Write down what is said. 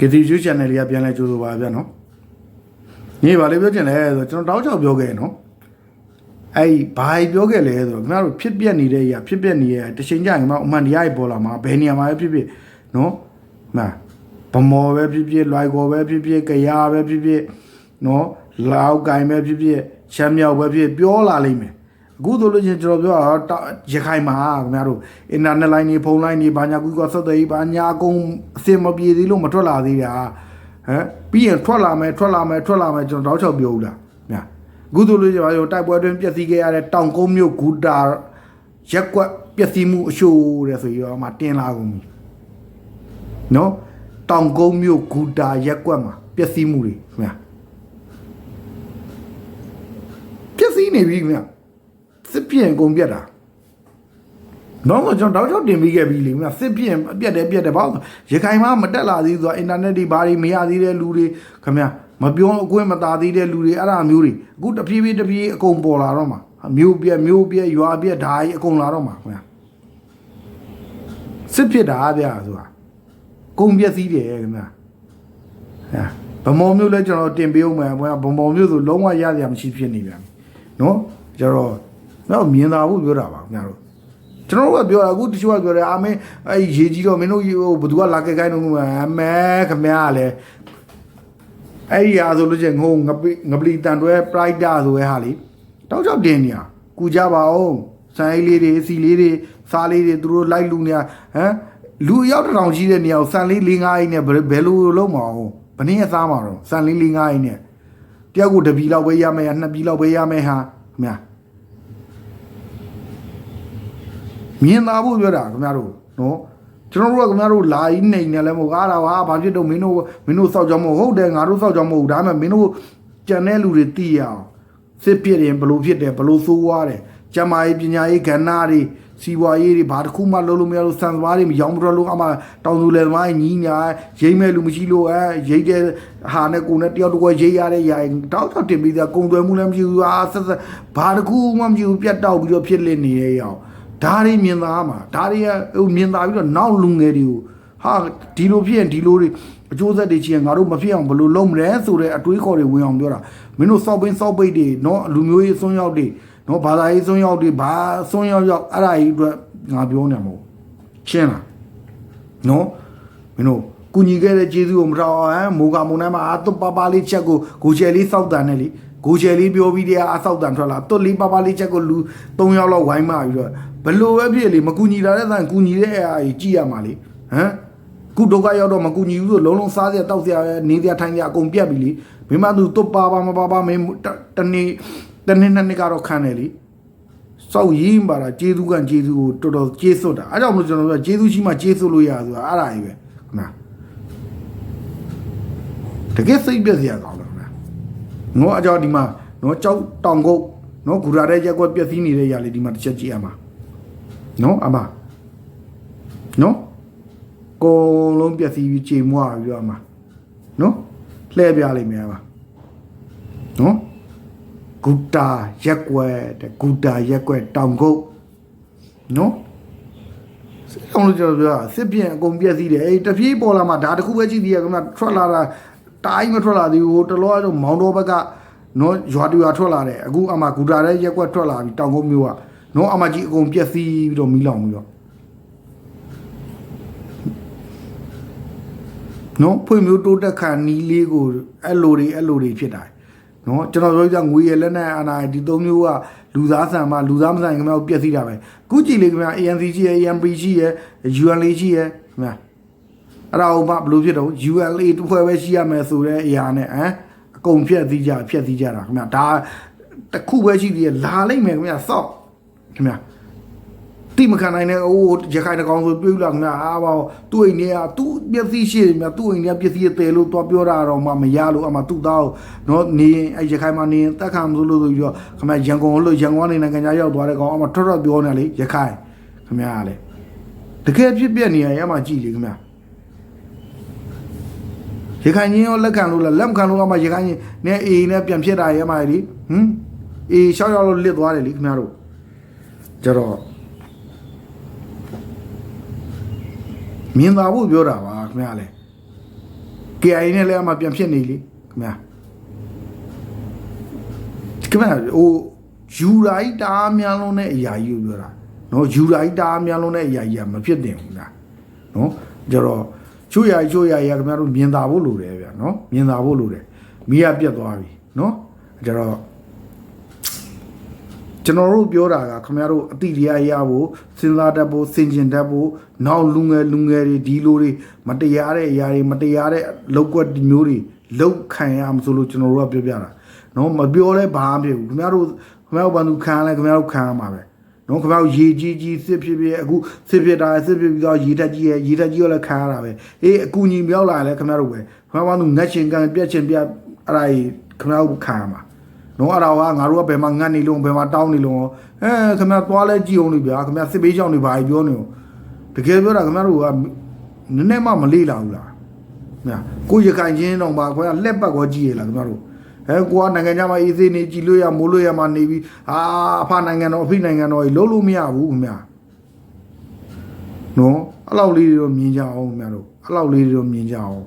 ကတိကျ channel လေးကပြန်လဲကြိုးဆိုပါဗျာနော်ညီပါလေပြောချင်လဲဆိုတော့ကျွန်တော်တောက်ချောက်ပြောခဲ့နော်အဲ့ဘာပြောခဲ့လဲဆိုတော့ခင်ဗျားတို့ဖြစ်ပြက်နေတဲ့ຢာဖြစ်ပြက်နေတဲ့တချိန်ကြရင်မှအမှန်တရားကြီးပေါ်လာမှာဘယ်နေရာမှာပဲဖြစ်ဖြစ်နော်မှဗမော်ပဲဖြစ်ဖြစ်လွိုက်ကော်ပဲဖြစ်ဖြစ်ကြရာပဲဖြစ်ဖြစ်နော်လောက်ကိုင်ပဲဖြစ်ဖြစ်ချမ်းမြောက်ပဲဖြစ်ပြောလာလိမ့်မယ် အခုဆိုလို့ချင်းကျွန်တော်ပြောတာရခိုင်မှာခင်ဗျားတို့အင်တာနက်လိုင်းတွေဖုန်းလိုင်းတွေဘာညာကူကဆက်သွယ်ရေးဘာညာအကုန်အစင်မပြေသေးလို့မထွက်လာသေးတာဟမ်ပြီးရင်ထွက်လာမယ်ထွက်လာမယ်ထွက်လာမယ်ကျွန်တော်တောက်ချောက်ပြောဦးလားညာအခုဆိုလို့ကျွန်တော်တိုက်ပွဲတွင်ပျက်စီးခဲ့ရတဲ့တောင်ကုန်းမြို့ဂူတာရက်ကွက်ပျက်စီးမှုအရှိုးတဲ့ဆိုရောမှတင်လာကုန်ပြီနော်တောင်ကုန်းမြို့ဂူတာရက်ကွက်မှာပျက်စီးမှုတွေခင်ဗျာပျက်စီးနေပြီခင်ဗျာ စစ်ပြင်ကုန်ပြတ်တာတော့မကျွန်တော်တောက်ချောက်တင်ပြီးခဲ့ပြီလေခင်ဗျာစစ်ပြင်ပြတ်တယ်ပြတ်တယ်ဘာလို့ရခိုင်မှာမတက်လာသေးဆိုတော့အင်တာနက်တွေဘာတွေမရသေးတဲ့လူတွေခင်ဗျာမပြောအကွင်းမသာသေးတဲ့လူတွေအဲ့ဒါမျိုးတွေအခုတဖြည်းဖြည်းတဖြည်းအကုန်ပေါ်လာတော့မှာမျိုးပြက်မျိုးပြက်ရွာပြက်ဓာကြီးအကုန်လာတော့မှာခင်ဗျာစစ်ဖြစ်တာဗျာဆိုတာကုန်ပြက်စည်းတယ်ခင်ဗျာဟာဗမော်မျိုးလဲကျွန်တော်တင်ပေးအောင်မယ်ဘယ်ဗမော်မျိုးဆိုလုံးဝရရမရှိဖြစ်နေပြန်နော်ကျွန်တော် တော့မြင်သာဖို့ပြောတာပါခင်ဗျာတို့ကျွန်တော်တို့ကပြောတာအခုတချို့ကပြောတယ်အာမင်းအဲ့ရေကြီးတော့မင်းတို့ဟိုဘသူကလာကြိုက်ခိုင်းတော့အမဲခမရလဲအဲ့ဒီဟာဆိုလို့ချင်းငုံငပိငပလီတန်တွဲ pride ဆိုရဲဟာလေတောက်ချောက်တင်နေရကူကြပါအောင်စံအိလေးတွေစီလေးတွေစားလေးတွေသူတို့လိုက်လူနေရဟမ်လူရောက်တစ်ထောင်ရှိတဲ့နေရာကိုစံလေး၄၅အိတ်နဲ့ဘယ်လိုလုံးမအောင်ဘယ်နည်းအစားမှာတော့စံလေး၄၅အိတ်နဲ့တယောက်ကိုတပီလောက်ပဲရမယ်နှစ်ပီလောက်ပဲရမယ်ဟာခင်ဗျာ မြင်သာဖို့ပြောတာခင်ဗျားတို့နော်ကျွန်တော်တို့ကခင်ဗျားတို့လာကြီးနေနေလဲမဟုတ်အားတာဟာဘာဖြစ်တော့မင်းတို့မင်းတို့စောက်ကြောင်မဟုတ်ဟုတ်တယ်ငါတို့စောက်ကြောင်မဟုတ်ဒါပေမဲ့မင်းတို့ကြံတဲ့လူတွေသိရအောင်စစ်ပြစ်ရင်ဘလို့ဖြစ်တယ်ဘလို့ဆိုးွားတယ်ကျမရေးပညာရေးကဏ္ဍတွေစီဝါရေးတွေဘာတစ်ခုမှလုံးလို့မရလို့စံစပါးတွေမရောင်းမတော့လို့အမှတောင်သူလယ်သမားညီးညာရိမ့်မဲ့လူမရှိလို့အဲရိတ်တဲ့ဟာနဲ့ကိုနဲ့တယောက်တစ်ခွဲရိတ်ရတဲ့ຢာတောက်တောက်တင်ပြီးသားကုံသွဲမှုလည်းမရှိဘူးအာဆက်ဆက်ဘာတစ်ခုမှမရှိဘူးပြတ်တောက်ပြီးတော့ဖြစ်လစ်နေရဲ့ရောင် ဒါတွေမြင်သာမှာဒါတွေကဟိုမြင်သာပြီးတော့နောက်လူငယ်တွေကိုဟာဒီလိုဖြစ်ရင်ဒီလိုတွေအကျိုးဆက်တွေချင်ငါတို့မဖြစ်အောင်ဘယ်လိုလုပ်မလဲဆိုတဲ့အတွေးခေါ်တွေဝင်အောင်ပြောတာမင်းတို့စောက်ပင်းစောက်ပိတ်တွေနော်လူမျိုးရေးဆွံ့ရောက်တွေနော်ဘာသာရေးဆွံ့ရောက်တွေဘာဆွံ့ရောက်ရောက်အဲ့ဒါကြီးအတွက်ငါပြောနေမှာမဟုတ်ရှင်းလားနော်မင်းတို့ကူညီခဲ့တဲ့ကျေးဇူးကိုမတော်ဟမ်မိုးကမုန်တိုင်းမှာအသွတ်ပါပါလေးချက်ကိုကိုချယ်လေးစောက်တန်နဲ့လေကိုချယ်လေးပြောပြီးတရားအစောက်တန်ထွက်လာသွတ်လေးပါပါလေးချက်ကိုလူ၃ယောက်လောက်ဝိုင်းမှပြီးတော့ ဘလို့ပဲဖြစ်လေမကူညီတာတဲ့ဆိုင်ကူညီတဲ့အားကြီးကြည့်ရမှာလေဟမ်ခုဒုက္ခရောက်တော့မကူညီဘူးဆိုလုံးလုံးစားစရာတောက်စရာနေစရာထိုင်စရာအကုန်ပြတ်ပြီလေမင်းမသူတွတ်ပါပါမပါပါမင်းတနေ့တနေ့နှစ်နေ့ကတော့ခံတယ်လေစောက်ရင်းပါတာကျေးဇူးကကျေးဇူးကိုတော်တော်ကျေးစွတ်တာအဲကြောင့်မလို့ကျွန်တော်တို့ကကျေးဇူးရှိမှကျေးဇူးလို့ရဆိုတာအဲ့ဒါကြီးပဲခဏတကယ်စိတ်ပြည့်စရာကောင်းတယ်ခဏငေါအကြောင်းဒီမှာနော်ကြောက်တောင်ကုတ်နော်ဂူရာတဲ့ရက်ကွက်ပြည့်စည်နေတဲ့ຢာလေးဒီမှာတစ်ချက်ကြည့်ရမှာ နော်အမနော်ကိုလုံးပြည့်စည်ပြီးချိန်မွားပြီးတော့အမနော်လှည့်ပြလိုက်မယ်အမနော်ဂူတာရက်ကွက်တဲ့ဂူတာရက်ကွက်တောင်ကုတ်နော်အောင်လို့ကျွန်တော်ပြောစစ်ပြင်အကုန်ပြည့်စည်တယ်အေးတပြေးပေါ်လာမှဒါတခုပဲကြည့်သေးရကမှထွက်လာတာတိုင်းမထွက်လာသေးဘူးတလောကတော့မောင်တော်ဘက်ကနော်ရွာတူရွာထွက်လာတယ်အခုအမှဂူတာတဲ့ရက်ကွက်ထွက်လာပြီတောင်ကုတ်မျိုးက နော်အမကြီးအကုန်ပြည့်စည်ပြီးတော့မီးလောင်ပြီးတော့နော်ဖွင့်မျိုးတိုးတက်ခံနီးလေးကိုအဲ့လိုတွေအဲ့လိုတွေဖြစ်တာနော်ကျွန်တော်ပြောကြငွေရလက်နဲ့အာနာဒီသုံးမျိုးကလူသားဆန်မှလူသားမဆန်ခင်ဗျားကိုပြည့်စည်တာပဲခုကြည့်လေခင်ဗျာ ANC ရှိရ AMP ရှိရ UNL ရှိရခင်ဗျာအဲ့ဒါဟိုမှဘယ်လိုဖြစ်တော့ ULA တစ်ဖွဲ့ပဲရှိရမယ်ဆိုတဲ့အရာနဲ့ဟမ်အကုန်ဖြတ်စည်းကြဖြတ်စည်းကြတာခင်ဗျာဒါတစ်ခုပဲရှိသေးတယ်လာလိုက်မယ်ခင်ဗျာစောက် ခင်ဗျာတိမခံနိုင်တဲ့အိုးရခိုင်တကောင်ဆိုပြုတ်လာခင်ဗျာအားပါသူ့အိမ်ထဲကသူ့ပစ္စည်းရှိတယ်မြတ်သူ့အိမ်ထဲပစ္စည်းတဲလို့တော့ပြောတာတော့မှမရလို့အမှသူ့သားကိုနော်နေအဲရခိုင်မှာနေတက်ခံမလို့လို့ဆိုပြီးတော့ခင်ဗျာရန်ကုန်လို့ရန်ကုန်ကနေနိုင်ငံခြားရောက်သွားတဲ့ကောင်အမှထွက်ထွက်ပြောနေလေရခိုင်ခင်ဗျာလေတကယ်ဖြစ်ပြနေရရမှကြည်လေခင်ဗျာရခိုင်ချင်းရောလက်ခံလို့လားလက်မခံလို့အမှရခိုင်ချင်းနဲ့အေးနဲ့ပြန်ဖြစ်တာရမှလေဟမ်အေးရှောက်ရောက်လို့လစ်သွားတယ်လေခင်ဗျားတို့ ကြတော့မြင်သာဖို့ပြောတာပါခင်ဗျားလေ KIA နဲ့လည်းအမှပြန်ဖြစ်နေလေခင်ဗျာခင်ဗျာဟိုယူရာကြီးတအားများလုံးတဲ့အရာကြီးကိုပြောတာနော်ယူရာကြီးတအားများလုံးတဲ့အရာကြီးကမဖြစ်တင်ဘူးလားနော်ကြတော့ချို့ရချို့ရရခင်ဗျားတို့မြင်သာဖို့လိုတယ်ဗျာနော်မြင်သာဖို့လိုတယ်မိရပြတ်သွားပြီနော်ကြတော့ ကျွန်တော်တို့ပြောတာကခင်ဗျားတို့အတိတရားရဖို့စဉ်းစားတတ်ဖို့စင်ကျင်တတ်ဖို့နောက်လူငယ်လူငယ်တွေဒီလိုတွေမတရားတဲ့အရာတွေမတရားတဲ့လောက်ကွက်ဒီမျိုးတွေလောက်ခံရမဆိုလို့ကျွန်တော်တို့ကပြောပြတာနော်မပြောလဲဘာမှမဖြစ်ဘူးခင်ဗျားတို့ခင်ဗျားတို့ဘာလို့ခံရလဲခင်ဗျားတို့ခံရမှာပဲနော်ခင်ဗျားတို့ရေကြီးကြီးစစ်ဖြစ်ဖြစ်အခုစစ်ဖြစ်တာစစ်ဖြစ်ပြီးတော့ရေတက်ကြီးရဲ့ရေတက်ကြီးရောလည်းခံရတာပဲအေးအကူညီမြောက်လာလဲခင်ဗျားတို့ပဲခင်ဗျားဘာလို့ငတ်ချင်ကန်ပြက်ချင်ပြက်အဲ့ဒါကြီးခင်ဗျားတို့ခံရမှာ နော်အဲ့ဒါကငါတို့ကဘယ်မှာငတ်နေလို့ဘယ်မှာတောင်းနေလို့အဲခင်ဗျာသွားလဲကြည့်အောင်လေဗျာခင်ဗျာစစ်ပေးချောင်းနေပါပြောနေတော့တကယ်ပြောတာခင်ဗျာတို့ကနည်းနည်းမှမလေးလာဘူးလားခင်ဗျာကိုရခိုင်ချင်းတော့ပါခွဲလက်ပတ်ကောကြည့်ရလားခင်ဗျာတို့အဲကိုကနိုင်ငံခြားမှာအေးသေးနေကြည်လို့ရမိုးလို့ရမှာနေပြီးအာအဖနိုင်ငံတော်အဖိနိုင်ငံတော်ကြီးလုံးလို့မရဘူးခင်ဗျာနော်အဲ့လောက်လေးတွေတော့မြင်ကြအောင်ခင်ဗျာတို့အဲ့လောက်လေးတွေတော့မြင်ကြအောင်